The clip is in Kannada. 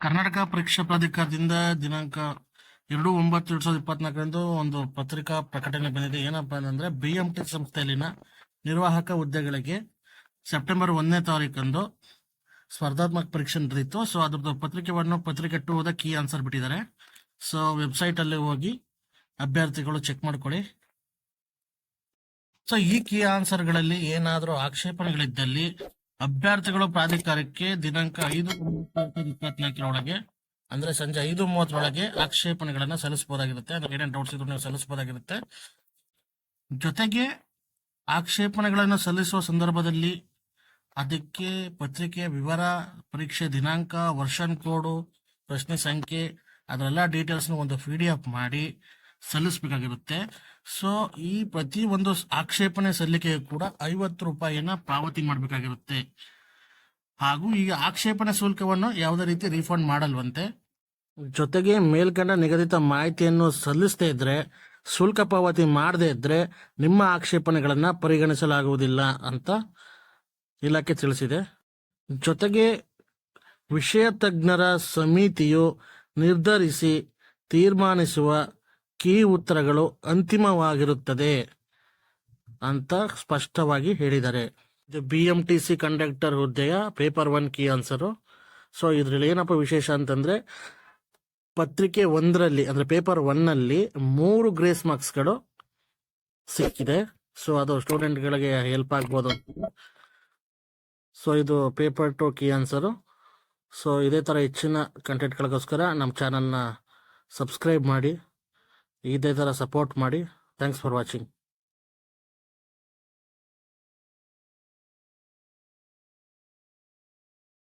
ಕರ್ನಾಟಕ ಪರೀಕ್ಷಾ ಪ್ರಾಧಿಕಾರದಿಂದ ದಿನಾಂಕ ಎರಡು ಒಂಬತ್ತು ಎರಡ್ ಸಾವಿರದ ಇಪ್ಪತ್ನಾಲ್ಕರಂದು ಒಂದು ಪತ್ರಿಕಾ ಪ್ರಕಟಣೆ ಬಂದಿದೆ. ಏನಪ್ಪಾ ಅಂತಂದ್ರೆ ಬಿ ಎಂ ಟಿ ಸಂಸ್ಥೆಯಲ್ಲಿನ ನಿರ್ವಾಹಕ ಹುದ್ದೆಗಳಿಗೆ ಸೆಪ್ಟೆಂಬರ್ ಒಂದನೇ ತಾರೀಕಂದು ಸ್ಪರ್ಧಾತ್ಮಕ ಪರೀಕ್ಷೆ ನಡೆದಿತ್ತು. ಸೊ ಅದ್ರದ್ದು ಪತ್ರಿಕೆವನ್ನು ಪತ್ರಿಕೆ ಟು ಹೋದ ಕೀ ಆನ್ಸರ್ ಬಿಟ್ಟಿದ್ದಾರೆ. ಸೊ ವೆಬ್ಸೈಟ್ ಅಲ್ಲಿ ಹೋಗಿ ಅಭ್ಯರ್ಥಿಗಳು ಚೆಕ್ ಮಾಡ್ಕೊಳ್ಳಿ. ಸೊ ಈ ಕೀ ಆನ್ಸರ್ಗಳಲ್ಲಿ ಏನಾದರೂ ಆಕ್ಷೇಪಣೆಗಳಿದ್ದಲ್ಲಿ ಅಭ್ಯರ್ಥಿಗಳು ಪ್ರಾಧಿಕಾರಕ್ಕೆ ದಿನಾಂಕ ಐದು ಇಪ್ಪತ್ನಾಲ್ಕರೊಳಗೆ ಅಂದ್ರೆ ಸಂಜೆ ಐದು ಮೂವತ್ತರೊಳಗೆ ಆಕ್ಷೇಪಣೆಗಳನ್ನ ಸಲ್ಲಿಸಬಹುದಾಗಿರುತ್ತೆ. ಅಂದ್ರೆ ಏನೇನು ಡೌಟ್ಸ್ ಇದ್ರು ನೀವು ಸಲ್ಲಿಸಬಹುದಾಗಿರುತ್ತೆ. ಜೊತೆಗೆ ಆಕ್ಷೇಪಣೆಗಳನ್ನು ಸಲ್ಲಿಸುವ ಸಂದರ್ಭದಲ್ಲಿ ಅದಕ್ಕೆ ಪತ್ರಿಕೆಯ ವಿವರ, ಪರೀಕ್ಷೆ ದಿನಾಂಕ, ವರ್ಷನ್ ಕೋಡು ಪ್ರಶ್ನೆ ಸಂಖ್ಯೆ ಅದರೆಲ್ಲ ಡೀಟೇಲ್ಸ್ನ ಒಂದು ಪಿ ಮಾಡಿ ಸಲ್ಲಿಸಬೇಕಾಗಿರುತ್ತೆ. ಸೊ ಈ ಪ್ರತಿ ಒಂದು ಆಕ್ಷೇಪಣೆ ಸಲ್ಲಿಕೆಗೆ ಕೂಡ ಐವತ್ತು ರೂಪಾಯಿಯನ್ನ ಪಾವತಿ ಮಾಡಬೇಕಾಗಿರುತ್ತೆ. ಹಾಗೂ ಈಗ ಆಕ್ಷೇಪಣೆ ಶುಲ್ಕವನ್ನು ಯಾವುದೇ ರೀತಿ ರೀಫಂಡ್ ಮಾಡಲ್ವಂತೆ, ಜೊತೆಗೆ ಮೇಲ್ಕಂಡ ನಿಗದಿತ ಮಾಹಿತಿಯನ್ನು ಸಲ್ಲಿಸದೇ ಇದ್ರೆ, ಶುಲ್ಕ ಪಾವತಿ ಮಾಡದೇ ಇದ್ರೆ ನಿಮ್ಮ ಆಕ್ಷೇಪಣೆಗಳನ್ನ ಪರಿಗಣಿಸಲಾಗುವುದಿಲ್ಲ ಅಂತ ಇಲಾಖೆ ತಿಳಿಸಿದೆ. ಜೊತೆಗೆ ವಿಷಯ ತಜ್ಞರ ಸಮಿತಿಯು ನಿರ್ಧರಿಸಿ ತೀರ್ಮಾನಿಸುವ ಕೀ ಉತ್ತರಗಳು ಅಂತಿಮವಾಗಿರುತ್ತದೆ ಅಂತ ಸ್ಪಷ್ಟವಾಗಿ ಹೇಳಿದ್ದಾರೆ. ಇದು B M T C conductor ಹುದ್ದೆಯ paper one key answer so ಇದರಲ್ಲಿ ಏನಪ್ಪ ವಿಶೇಷ ಅಂತಂದ್ರೆ ಪತ್ರಿಕೆ ಒಂದರಲ್ಲಿ, ಅಂದ್ರೆ ಪೇಪರ್ ಒನ್ನಲ್ಲಿ ಮೂರು ಗ್ರೇಸ್ ಮಾರ್ಕ್ಸ್ಗಳು ಸಿಕ್ಕಿದೆ. ಸೊ ಅದು ಸ್ಟೂಡೆಂಟ್ಗಳಿಗೆ ಹೆಲ್ಪ್ ಆಗ್ಬೋದು ಸೊ ಇದು paper two key answer so ಇದೇ ಥರ ಹೆಚ್ಚಿನ ಕಂಟೆಂಟ್ಗಳಿಗೋಸ್ಕರ ನಮ್ಮ ಚಾನಲ್ನ ಸಬ್ಸ್ಕ್ರೈಬ್ ಮಾಡಿ. ಇದೇ ಥರ ಸಪೋರ್ಟ್ ಮಾಡಿ. Thanks for watching